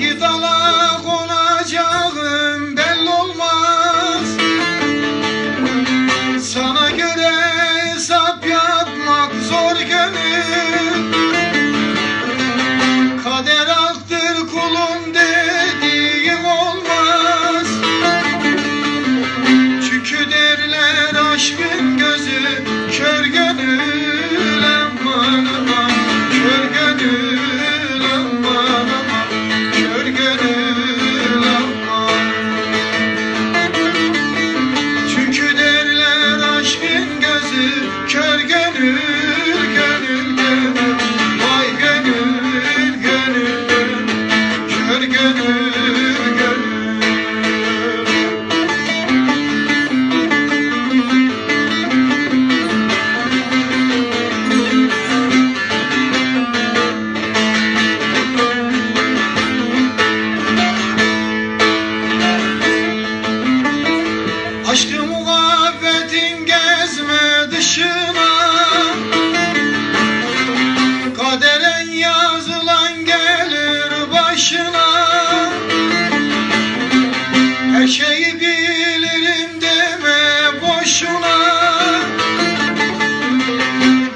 Hangi dala konacağım olmaz. Sana göre hesap yapmak zor gönül Kader aktır kulun dediğim olmaz. Çünkü derler aşkın gözü kör gönül. şeyi bilirim deme boşuna.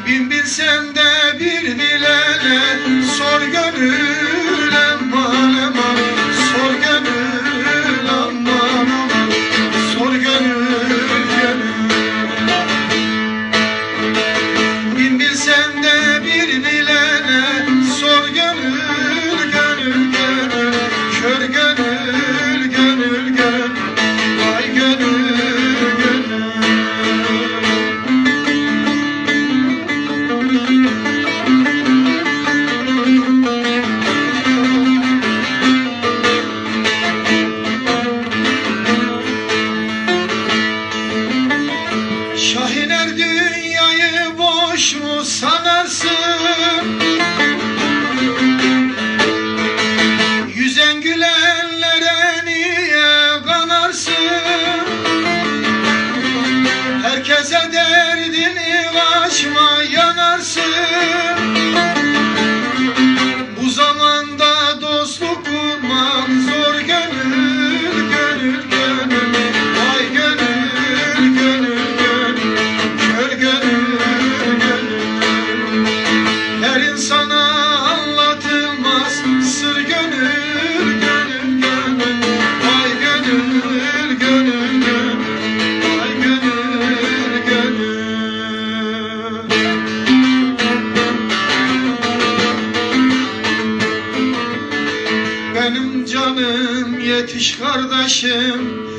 Bin bilsem de bir bilene sor görür Şahiner dünyayı boş mu sanarsın? canım yetiş kardeşim.